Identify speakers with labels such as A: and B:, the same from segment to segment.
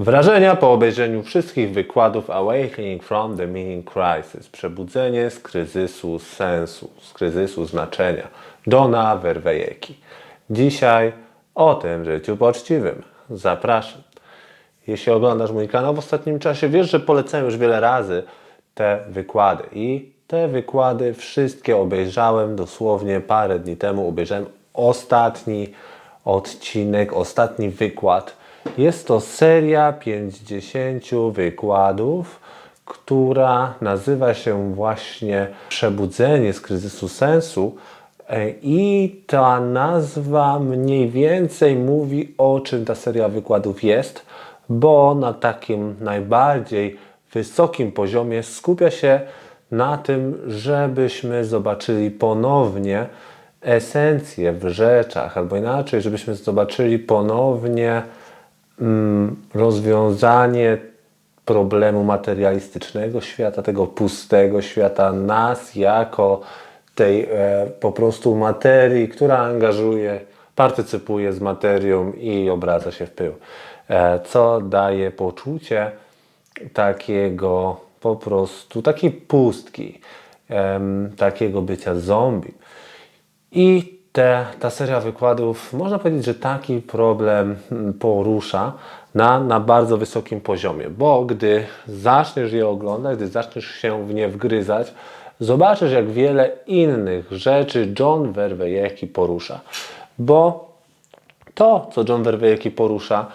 A: Wrażenia po obejrzeniu wszystkich wykładów Awakening from the Meaning Crisis. Przebudzenie z kryzysu sensu, z kryzysu znaczenia. Dona Verwejeki. Dzisiaj o tym życiu poczciwym. Zapraszam. Jeśli oglądasz mój kanał w ostatnim czasie, wiesz, że polecałem już wiele razy te wykłady. I te wykłady wszystkie obejrzałem dosłownie parę dni temu. Obejrzałem ostatni odcinek, ostatni wykład. Jest to seria 50 wykładów, która nazywa się właśnie Przebudzenie z kryzysu sensu. E, I ta nazwa mniej więcej mówi o czym ta seria wykładów jest, bo na takim najbardziej wysokim poziomie skupia się na tym, żebyśmy zobaczyli ponownie esencję w rzeczach, albo inaczej, żebyśmy zobaczyli ponownie rozwiązanie problemu materialistycznego świata, tego pustego świata, nas jako tej e, po prostu materii, która angażuje, partycypuje z materią i obraca się w pył. E, co daje poczucie takiego po prostu, takiej pustki, em, takiego bycia zombie. I te, ta seria wykładów, można powiedzieć, że taki problem mm, porusza na, na bardzo wysokim poziomie, bo gdy zaczniesz je oglądać, gdy zaczniesz się w nie wgryzać, zobaczysz, jak wiele innych rzeczy John Verwejeki porusza. Bo to, co John Verwejeki porusza,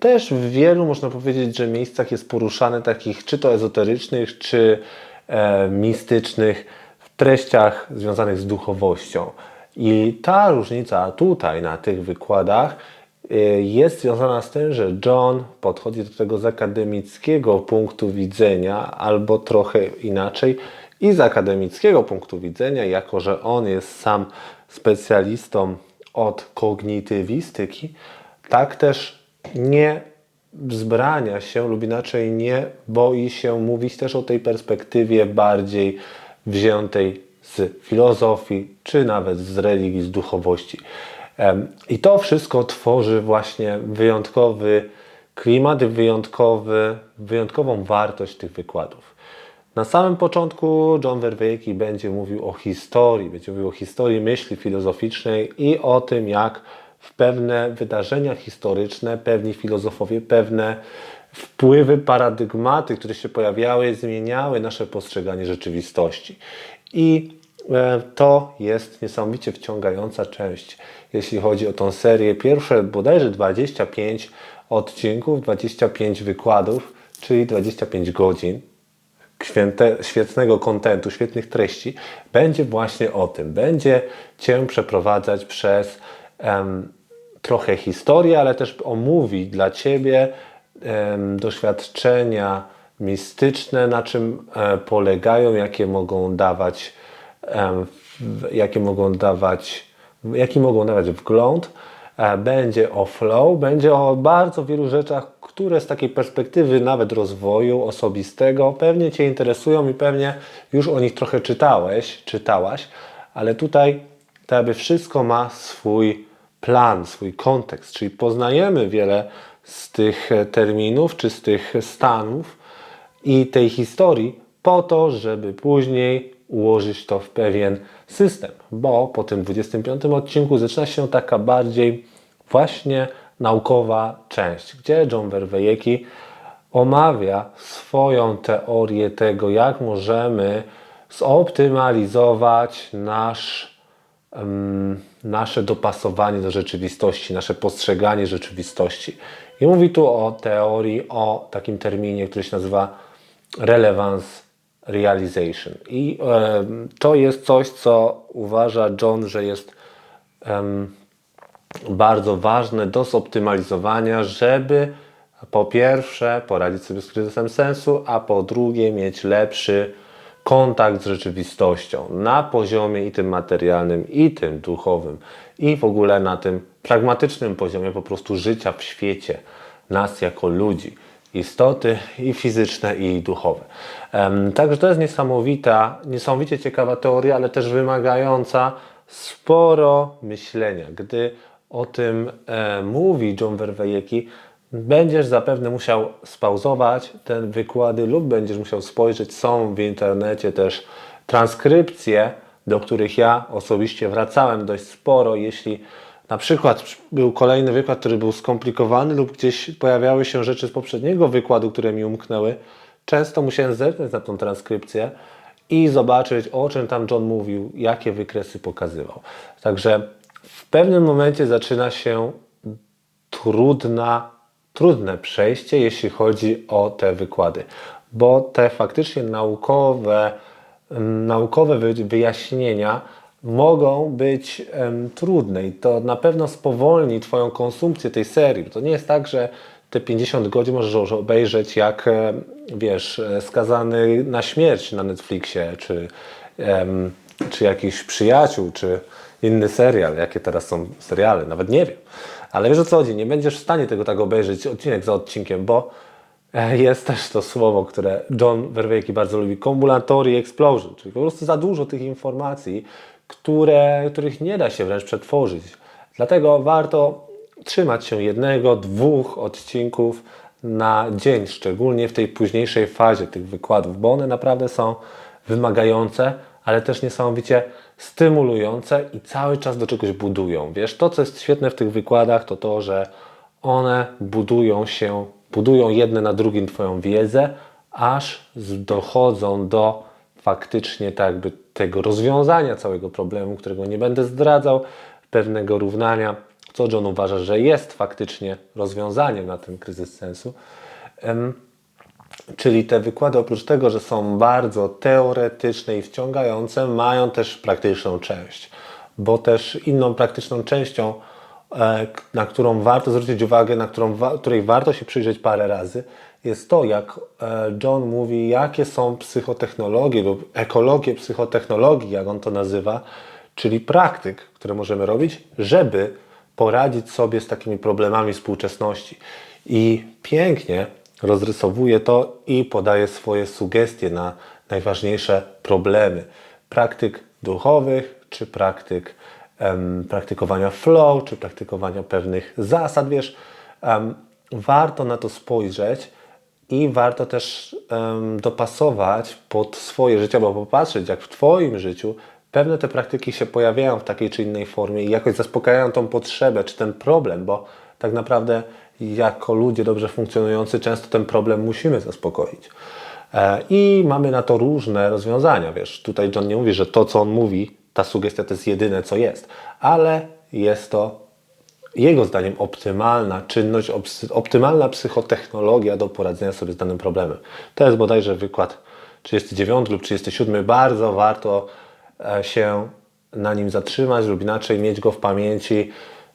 A: też w wielu, można powiedzieć, że miejscach jest poruszane takich czy to ezoterycznych, czy e, mistycznych w treściach związanych z duchowością. I ta różnica tutaj na tych wykładach e, jest związana z tym, że John podchodzi do tego z akademickiego punktu widzenia, albo trochę inaczej, i z akademickiego punktu widzenia, jako że on jest sam specjalistą od kognitywistyki, tak też nie wzbrania się lub inaczej nie boi się mówić też o tej perspektywie bardziej wziętej z filozofii, czy nawet z religii, z duchowości. I to wszystko tworzy właśnie wyjątkowy klimat, wyjątkowy, wyjątkową wartość tych wykładów. Na samym początku John Verwejki będzie mówił o historii, będzie mówił o historii myśli filozoficznej i o tym, jak w pewne wydarzenia historyczne pewni filozofowie, pewne wpływy, paradygmaty, które się pojawiały, zmieniały nasze postrzeganie rzeczywistości. I to jest niesamowicie wciągająca część, jeśli chodzi o tą serię. Pierwsze bodajże 25 odcinków, 25 wykładów, czyli 25 godzin święte, świetnego kontentu, świetnych treści, będzie właśnie o tym. Będzie Cię przeprowadzać przez trochę historii, ale też omówi dla Ciebie doświadczenia mistyczne, na czym e, polegają, jakie mogą dawać, jakie mogą dawać, jaki mogą dawać wgląd. E, Będzie o flow, będzie o bardzo wielu rzeczach, które z takiej perspektywy nawet rozwoju osobistego pewnie Cię interesują i pewnie już o nich trochę czytałeś, czytałaś, ale tutaj to jakby wszystko ma swój plan, swój kontekst, czyli poznajemy wiele z tych e, terminów czy z tych stanów i tej historii po to, żeby później ułożyć to w pewien system, bo po tym 25 odcinku zaczyna się taka bardziej właśnie naukowa część, gdzie John Verwejeki omawia swoją teorię tego, jak możemy zoptymalizować nasz em, nasze dopasowanie do rzeczywistości, nasze postrzeganie rzeczywistości. I mówi tu o teorii, o takim terminie, który się nazywa relevance realization. I to jest coś, co uważa John, że jest bardzo ważne do zoptymalizowania, żeby po pierwsze poradzić sobie z kryzysem sensu, a po drugie mieć lepszy kontakt z rzeczywistością na poziomie i tym materialnym, i tym duchowym, i w ogóle na tym pragmatycznym poziomie po prostu życia w świecie, nas jako ludzi, istoty i fizyczne, i duchowe. Także to jest niesamowita, niesamowicie ciekawa teoria, ale też wymagająca sporo myślenia. Gdy o tym e, mówi John Verwejeki, Będziesz zapewne musiał spauzować te wykłady lub będziesz musiał spojrzeć. Są w internecie też transkrypcje, do których ja osobiście wracałem dość sporo. Jeśli na przykład był kolejny wykład, który był skomplikowany lub gdzieś pojawiały się rzeczy z poprzedniego wykładu, które mi umknęły, często musiałem zerknąć na tą transkrypcję i zobaczyć, o czym tam John mówił, jakie wykresy pokazywał. Także w pewnym momencie zaczyna się trudna, trudne przejście, jeśli chodzi o te wykłady, bo te faktycznie naukowe, naukowe wy- wyjaśnienia mogą być em, trudne i to na pewno spowolni Twoją konsumpcję tej serii. To nie jest tak, że te 50 godzin możesz obejrzeć jak, wiesz, e, skazany na śmierć na Netflixie, czy, em, czy jakiś przyjaciół, czy inny serial, jakie teraz są seriale, nawet nie wiem. Ale wiesz o co chodzi, nie będziesz w stanie tego tak obejrzeć odcinek za odcinkiem, bo e, jest też to słowo, które John Verweyki bardzo lubi, combulatory explosion, czyli po prostu za dużo tych informacji, które, których nie da się wręcz przetworzyć. Dlatego warto trzymać się jednego, dwóch odcinków na dzień, szczególnie w tej późniejszej fazie tych wykładów, bo one naprawdę są wymagające, ale też niesamowicie stymulujące i cały czas do czegoś budują. Wiesz, to co jest świetne w tych wykładach, to to, że one budują się, budują jedne na drugim Twoją wiedzę, aż dochodzą do faktycznie tak jakby tego rozwiązania całego problemu, którego nie będę zdradzał, pewnego równania, co John uważa, że jest faktycznie rozwiązaniem na ten kryzys sensu. Czyli te wykłady, oprócz tego, że są bardzo teoretyczne i wciągające, mają też praktyczną część, bo też inną praktyczną częścią, e, na którą warto zwrócić uwagę, na którą której warto się przyjrzeć parę razy, jest to, jak e, John mówi, jakie są psychotechnologie lub ekologie psychotechnologii, jak on to nazywa, czyli praktyk, które możemy robić, żeby poradzić sobie z takimi problemami współczesności. I pięknie rozrysowuje to i podaje swoje sugestie na najważniejsze problemy praktyk duchowych, czy praktyk em, praktykowania flow, czy praktykowania pewnych zasad. Wiesz, em, warto na to spojrzeć i warto też em, dopasować pod swoje życie, albo popatrzeć, jak w Twoim życiu pewne te praktyki się pojawiają w takiej czy innej formie i jakoś zaspokajają tą potrzebę, czy ten problem, bo tak naprawdę jako ludzie dobrze funkcjonujący często ten problem musimy zaspokoić. E, I mamy na to różne rozwiązania. Wiesz, tutaj John nie mówi, że to, co on mówi, ta sugestia to jest jedyne, co jest, ale jest to jego zdaniem optymalna czynność, optymalna psychotechnologia do poradzenia sobie z danym problemem. To jest bodajże wykład 39 lub 37. Bardzo warto e, się na nim zatrzymać lub inaczej mieć go w pamięci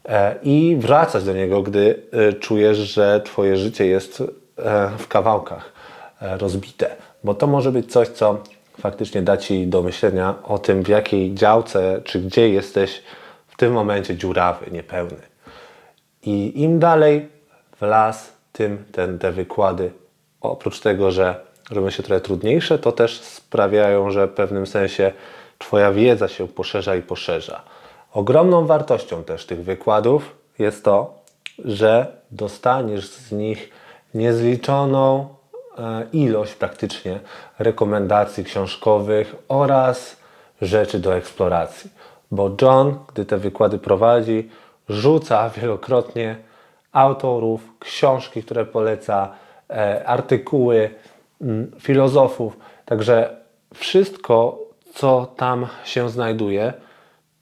A: e, i wracać do niego, gdy e, czujesz, że Twoje życie jest w kawałkach rozbite. Bo to może być coś, co faktycznie da Ci do myślenia o tym, w jakiej działce czy gdzie jesteś w tym momencie dziurawy, niepełny. I im dalej w las, tym te wykłady, oprócz tego, że robią się trochę trudniejsze, to też sprawiają, że w pewnym sensie Twoja wiedza się poszerza i poszerza. Ogromną wartością też tych wykładów jest to, że dostaniesz z nich niezliczoną e, ilość praktycznie rekomendacji książkowych oraz rzeczy do eksploracji. Bo John, gdy te wykłady prowadzi, rzuca wielokrotnie autorów, książki, które poleca, e, artykuły mm, filozofów. Także wszystko, co tam się znajduje,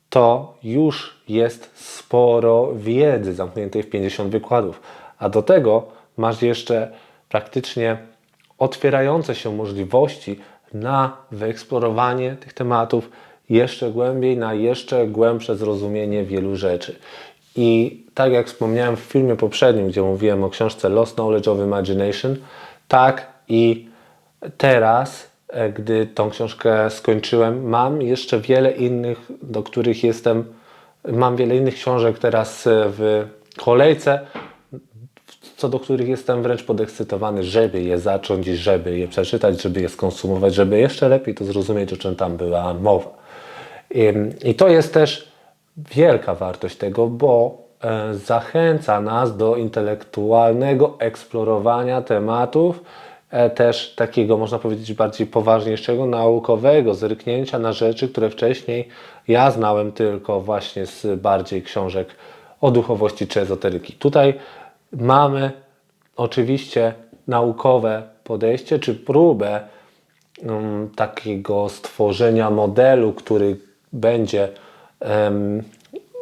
A: to już jest sporo wiedzy zamkniętej w 50 wykładów. A do tego masz jeszcze praktycznie otwierające się możliwości na wyeksplorowanie tych tematów jeszcze głębiej, na jeszcze głębsze zrozumienie wielu rzeczy. I tak jak wspomniałem w filmie poprzednim, gdzie mówiłem o książce Lost Knowledge of Imagination, tak i teraz, e, gdy tą książkę skończyłem, mam jeszcze wiele innych, do których jestem, mam wiele innych książek teraz e, w kolejce, co do których jestem wręcz podekscytowany, żeby je zacząć i żeby je przeczytać, żeby je skonsumować, żeby jeszcze lepiej to zrozumieć, o czym tam była mowa. I, i to jest też wielka wartość tego, bo e, zachęca nas do intelektualnego eksplorowania tematów, e, też takiego, można powiedzieć, bardziej poważniejszego, naukowego, zerknięcia na rzeczy, które wcześniej ja znałem tylko właśnie z bardziej książek o duchowości czy ezoteryki. Tutaj mamy oczywiście naukowe podejście, czy próbę um, takiego stworzenia modelu, który będzie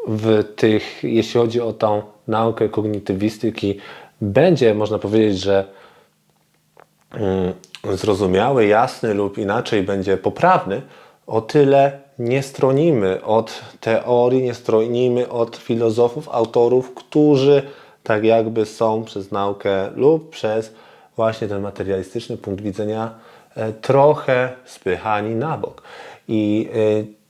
A: w tych, jeśli chodzi o tą naukę kognitywistyki, będzie, można powiedzieć, że mm, zrozumiały, jasny lub inaczej będzie poprawny, o tyle nie stronimy od teorii, nie stronimy od filozofów, autorów, którzy tak jakby są przez naukę lub przez właśnie ten materialistyczny punkt widzenia e, trochę spychani na bok. I e,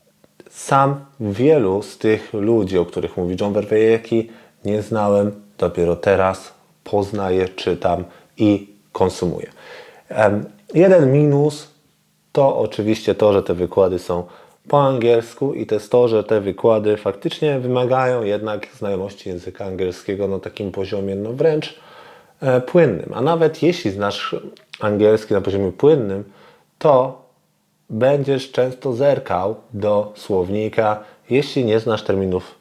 A: sam wielu z tych ludzi, o których mówi John Verwejeki, nie znałem, dopiero teraz poznaję, czytam i konsumuję. Jeden minus to oczywiście to, że te wykłady są po angielsku i to jest to, że te wykłady faktycznie wymagają jednak znajomości języka angielskiego na takim poziomie no wręcz e, płynnym. A nawet jeśli znasz angielski na poziomie płynnym, to będziesz często zerkał do słownika, jeśli nie znasz terminów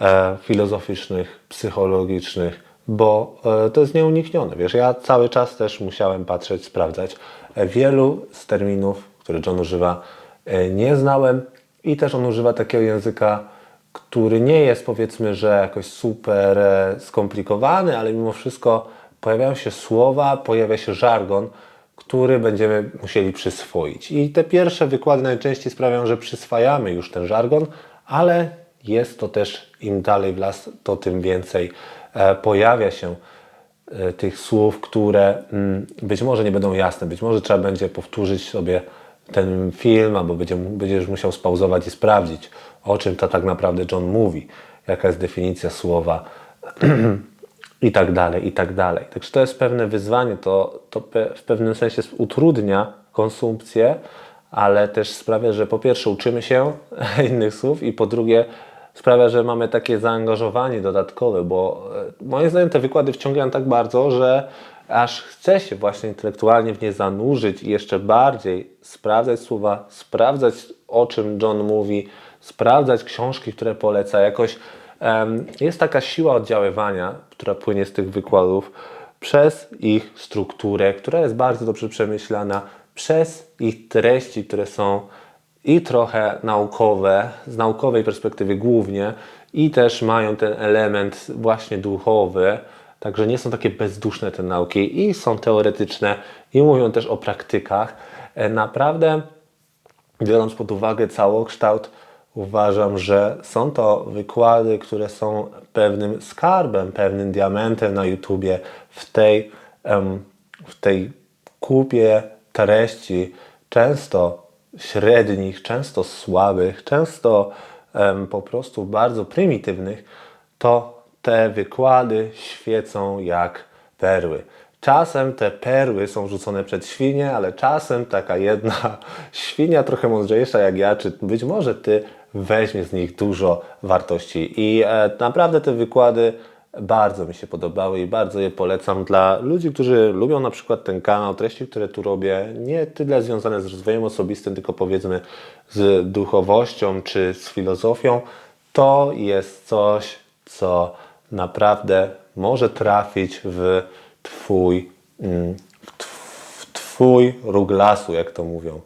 A: e, filozoficznych, psychologicznych, bo e, to jest nieuniknione. Wiesz, ja cały czas też musiałem patrzeć, sprawdzać. E, wielu z terminów, które John używa, e, nie znałem i też on używa takiego języka, który nie jest powiedzmy, że jakoś super e, skomplikowany, ale mimo wszystko pojawiają się słowa, pojawia się żargon, który będziemy musieli przyswoić. I te pierwsze wykłady najczęściej sprawiają, że przyswajamy już ten żargon, ale jest to też im dalej w las, to tym więcej e, pojawia się e, tych słów, które mm, być może nie będą jasne, być może trzeba będzie powtórzyć sobie ten film, albo będzie, będziesz musiał spauzować i sprawdzić, o czym to tak naprawdę John mówi, jaka jest definicja słowa i tak dalej, i tak dalej. Także to jest pewne wyzwanie, to, to w pewnym sensie utrudnia konsumpcję, ale też sprawia, że po pierwsze uczymy się innych słów i po drugie sprawia, że mamy takie zaangażowanie dodatkowe, bo e, moim zdaniem te wykłady wciągają tak bardzo, że aż chce się właśnie intelektualnie w nie zanurzyć i jeszcze bardziej sprawdzać słowa, sprawdzać o czym John mówi, sprawdzać książki, które poleca. Jakoś jest taka siła oddziaływania, która płynie z tych wykładów przez ich strukturę, która jest bardzo dobrze przemyślana, przez ich treści, które są i trochę naukowe, z naukowej perspektywy głównie, i też mają ten element właśnie duchowy, także nie są takie bezduszne te nauki i są teoretyczne i mówią też o praktykach. E, Naprawdę, biorąc pod uwagę całokształt, uważam, że są to wykłady, które są pewnym skarbem, pewnym diamentem na YouTubie w tej, w tej kupie treści, często średnich, często słabych, często po prostu bardzo prymitywnych, to te wykłady świecą jak perły. Czasem te perły są rzucone przed świnie, ale czasem taka jedna świnia trochę mądrzejsza jak ja, czy być może ty, weźmie z nich dużo wartości. I e, naprawdę te wykłady bardzo mi się podobały i bardzo je polecam dla ludzi, którzy lubią na przykład ten kanał, treści, które tu robię, nie tyle związane z rozwojem osobistym, tylko powiedzmy z duchowością czy z filozofią. To jest coś, co naprawdę może trafić w Twój, mm, w tw- w twój róg lasu, jak to mówią.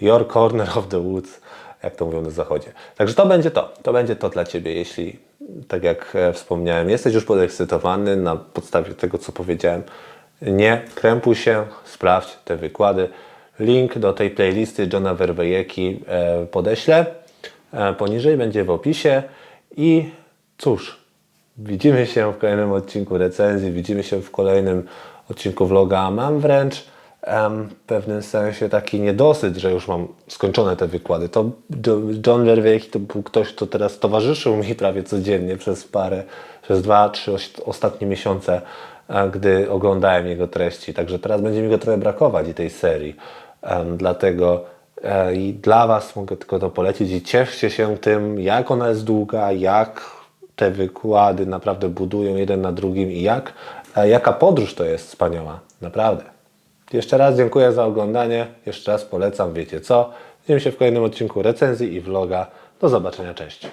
A: Your corner of the woods, jak to mówią na zachodzie. Także to będzie to. To będzie to dla Ciebie, jeśli, tak jak e, wspomniałem, jesteś już podekscytowany na podstawie tego, co powiedziałem. Nie krępuj się, sprawdź te wykłady. Link do tej playlisty Johna Verwejeki e, podeślę. E, poniżej będzie w opisie. I cóż, Widzimy się w kolejnym odcinku recenzji, widzimy się w kolejnym odcinku vloga. Mam wręcz w pewnym sensie taki niedosyt, że już mam skończone te wykłady. To Jo- John Verweyki to był ktoś, kto teraz towarzyszył mi prawie codziennie przez parę, przez dwa, trzy os- ostatnie miesiące, e, gdy oglądałem jego treści. Także teraz będzie mi go trochę brakować i tej serii. Dlatego e, i dla Was mogę tylko to polecić i cieszcie się tym, jak ona jest długa, jak te wykłady naprawdę budują jeden na drugim i jak, a jaka podróż to jest wspaniała. Naprawdę. Jeszcze raz dziękuję za oglądanie. Jeszcze raz polecam, wiecie co. Widzimy się w kolejnym odcinku recenzji i vloga. Do zobaczenia, cześć.